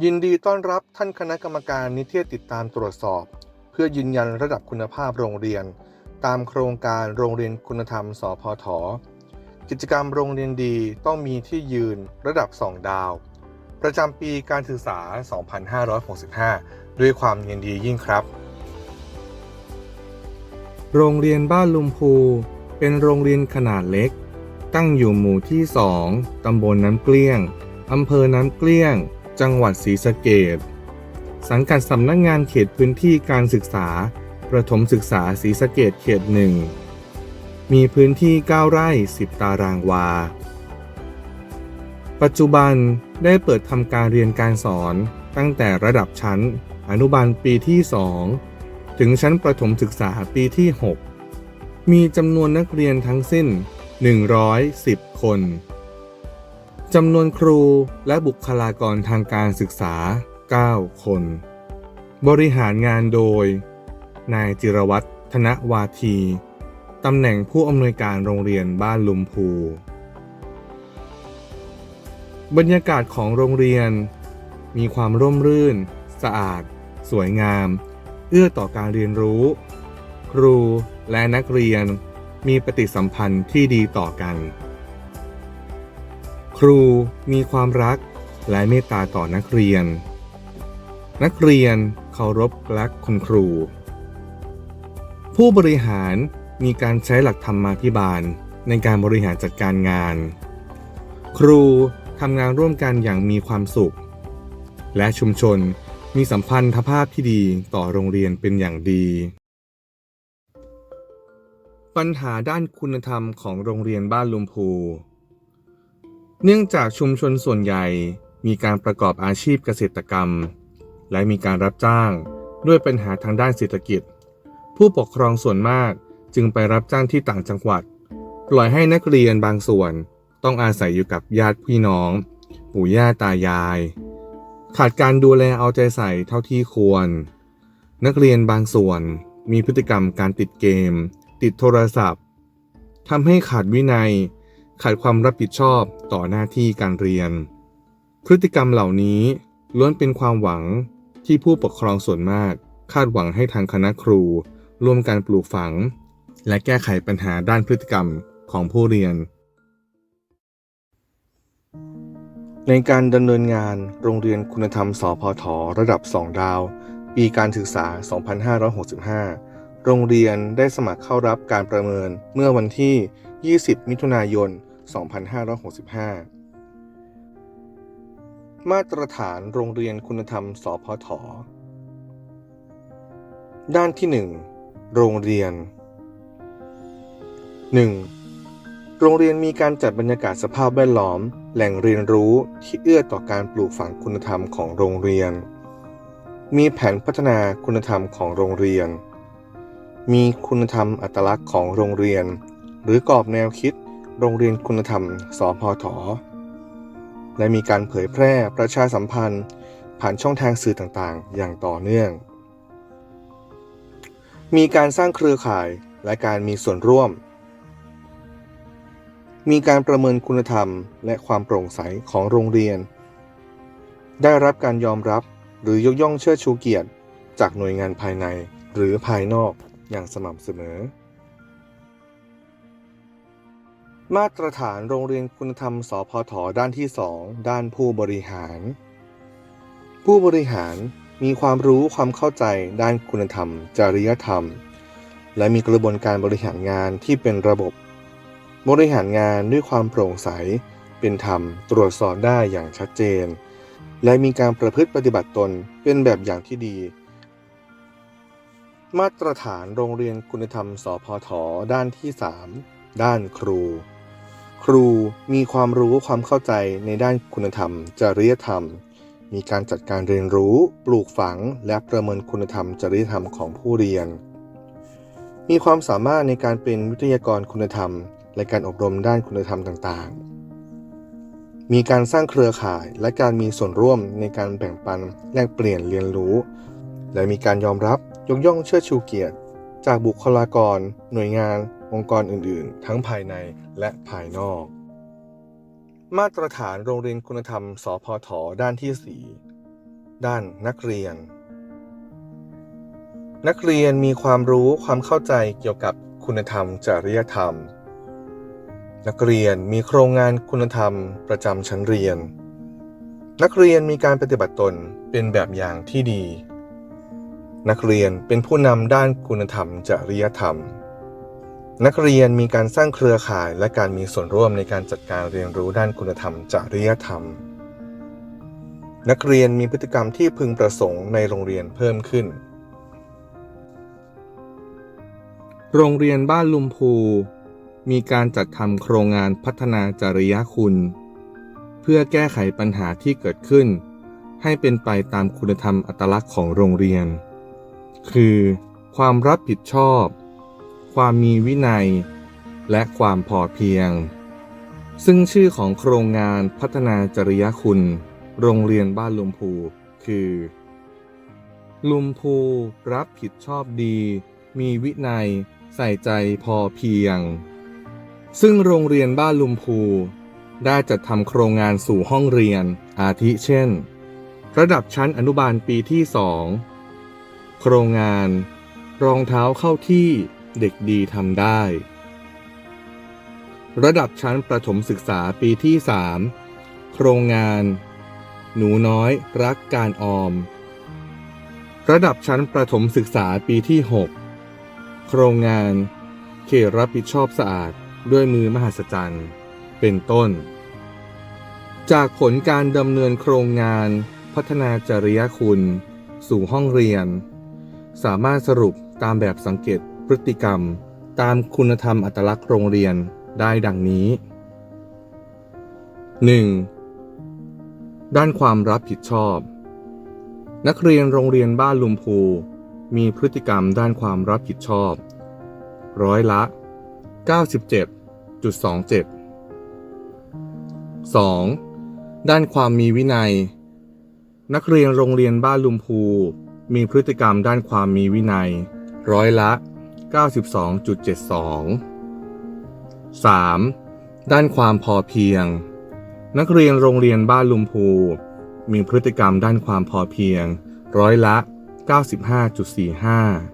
ยินดีต้อนรับท่านคณะกรรมการนิเทศติดตามตรวจสอบ เพื่อยืนยันระดับคุณภาพโรงเรียน ตามโครงการโรงเรียนคุณธรรม สพท กิจกรรมโรงเรียนดีต้องมีที่ยืนระดับ 2 ดาว ประจำปีการศึกษา 2565 ด้วยความยินดียิ่งครับ โรงเรียนบ้านลุมพูเป็นโรงเรียนขนาดเล็ก ตั้งอยู่หมู่ที่ 2 ตำบลน้ำเกลี้ยง อำเภอน้ำเกลี้ยง จังหวัดศรีสะเกษสังกัดสำนักงงานเขตพื้นที่การศึกษา ประถมศึกษาศรีสะเกษเขตหนึ่งมีพื้นที่ 9 ไร่ 10 ตารางวา ปัจจุบันได้เปิดทำการเรียนการสอนตั้งแต่ระดับชั้น อนุบาลปีที่ 2 ถึงชั้นประถมศึกษาปีที่ 6 มีจำนวนนักเรียนทั้งสิ้น 110 คน จำนวนครูและบุคลากรทางการศึกษา 9 คน บริหารงานโดย นายจิรวัตรธนวาที ตำแหน่งผู้อำนวยการโรงเรียนบ้านลุมพู บรรยากาศของโรงเรียน มีความร่มรื่น สะอาด สวยงาม เอื้อต่อการเรียนรู้ ครูและนักเรียนมีปฏิสัมพันธ์ที่ดีต่อกัน ครูมีความรักและเมตตาต่อนักเรียน นักเรียนเคารพรักคุณครู ผู้บริหารมีการใช้หลักธรรมาภิบาลในการบริหารจัดการงาน ครูทำงานร่วมกันอย่างมีความสุข และชุมชนมีสัมพันธภาพที่ดีต่อโรงเรียนเป็นอย่างดี ปัญหาด้านคุณธรรมของโรงเรียนบ้านลุมพู เนื่องจากชุมชนส่วนใหญ่มีการประกอบอาชีพเกษตรกรรม และมีการรับจ้างด้วยปัญหาทางด้านเศรษฐกิจ ผู้ปกครองส่วนมากจึงไปรับจ้างที่ต่างจังหวัด ปล่อยให้นักเรียนบางส่วนต้องอาศัยอยู่กับญาติพี่น้อง ปู่ย่าตายาย ขาดการดูแลเอาใจใส่เท่าที่ควร นักเรียนบางส่วนมีพฤติกรรมการติดเกม ติดโทรศัพท์ทำให้ขาดวินัย ขาดความรับผิดชอบต่อหน้าที่การเรียน พฤติกรรมเหล่านี้ล้วนเป็นความหวังที่ผู้ปกครองส่วนมาก คาดหวังให้ทางคณะครู ร่วมการปลูกฝัง และแก้ไขปัญหาด้านพฤติกรรมของผู้เรียน ในการดำเนินงานโรงเรียนคุณธรรมสพทระดับ 2 ดาว ปีการศึกษา 2565 โรงเรียนได้สมัครเข้ารับการประเมินเมื่อวันที่ 20 มิถุนายน 2565 มาตรฐานโรงเรียนคุณธรรม สพท ด้านที่ 1 โรงเรียน 1. โรงเรียนมีการจัดบรรยากาศสภาพแวดล้อม แหล่งเรียนรู้ที่เอื้อต่อการปลูกฝังคุณธรรมของโรงเรียน มีแผนพัฒนาคุณธรรมของโรงเรียน มีคุณธรรมอัตลักษณ์ของโรงเรียน หรือกรอบแนวคิด โรงเรียนคุณธรรม สพท และมีการเผยแพร่ประชาสัมพันธ์ ผ่านช่องทางสื่อต่างๆ อย่างต่อเนื่อง มีการสร้างเครือข่ายและการมีส่วนร่วม มีการประเมินคุณธรรมและความโปร่งใสของโรงเรียน ได้รับการยอมรับหรือยกย่องเชิดชูเกียรติ จากหน่วยงานภายในหรือภายนอกอย่างสม่ำเสมอ มาตรฐานโรงเรียนคุณธรรม สพทด้านที่ 2 ด้านผู้บริหาร ผู้บริหารมีความรู้ความเข้าใจด้านคุณธรรม จริยธรรม และมีกระบวนการบริหารงานที่เป็นระบบ บริหารงานด้วยความโปร่งใส เป็นธรรม ตรวจสอบได้อย่างชัดเจน และมีการประพฤติปฏิบัติตนเป็นแบบอย่างที่ดี มาตรฐานโรงเรียนคุณธรรม สพทด้านที่ 3 ด้านครู ครูมีความรู้ความเข้าใจในด้านคุณธรรม จริยธรรม มีการจัดการเรียนรู้ ปลูกฝัง และประเมินคุณธรรม จริยธรรมของผู้เรียน มีความสามารถในการเป็นวิทยากรคุณธรรม และการอบรมด้านคุณธรรมต่างๆ มีการสร้างเครือข่ายและการมีส่วนร่วมในการแบ่งปันแลกเปลี่ยนเรียนรู้ และมีการยอมรับยกย่องเชิดชูเกียรติ จากบุคลากร หน่วยงาน องค์กรอื่นๆ ทั้งภายในและภายนอก มาตรฐานโรงเรียนคุณธรรม สพทด้านที่ด้านนักเรียน นักเรียนมีความรู้ความเข้าใจเกี่ยวกับคุณธรรม จริยธรรม นักเรียนมีโครงงานคุณธรรมประจำชั้นเรียน นักเรียนมีการปฏิบัติตนเป็นแบบอย่างที่ดี นักเรียนเป็นผู้นำด้านคุณธรรม จริยธรรม นักเรียนมีการสร้างเครือข่ายและการมีส่วนร่วมในการจัดการเรียนรู้ด้านคุณธรรมจริยธรรม นักเรียนมีพฤติกรรมที่พึงประสงค์ในโรงเรียนเพิ่มขึ้น โรงเรียนบ้านลุมพู มีการจัดทำโครงงานพัฒนาจริยคุณ เพื่อแก้ไขปัญหาที่เกิดขึ้น ให้เป็นไปตามคุณธรรมอัตลักษณ์ของโรงเรียน คือ ความรับผิดชอบ ความมีวินัย และความพอเพียง ซึ่งชื่อของโครงงานพัฒนาจริยคุณ โรงเรียนบ้านลุมพู คือ ลุมพูรับผิดชอบดี มีวินัย ใส่ใจพอเพียง ซึ่งโรงเรียนบ้านลุมพู ได้จัดทำโครงงานสู่ห้องเรียนอาทิเช่น ระดับชั้นอนุบาลปีที่สองโครงงาน รองเท้าเข้าที่ เด็กดีทำได้ ระดับชั้นประถมศึกษาปีที่สามโครงงาน หนูน้อยรักการออม ระดับชั้นประถมศึกษาปีที่ 6 โครงงาน เขตรับผิดชอบสะอาดด้วยมือมหัศจรรย์ เป็นต้น จากผลการดำเนินโครงงานพัฒนาจริยคุณ สู่ห้องเรียน สามารถสรุปตามแบบสังเกต พฤติกรรม ตามคุณธรรมอัตลักษณ์โรงเรียนได้ดังนี้ 1. ด้านความรับผิดชอบ นักเรียนโรงเรียนบ้านลุมพู มีพฤติกรรมด้านความรับผิดชอบ ร้อยละ 97.27 2. ด้านความมีวินัย นักเรียนโรงเรียนบ้านลุมพู มีพฤติกรรมด้านความมีวินัย ร้อยละ 92.72 3. ด้านความพอเพียง นักเรียนโรงเรียนบ้านลุมพู มีพฤติกรรมด้านความพอเพียง ร้อยละ 95.45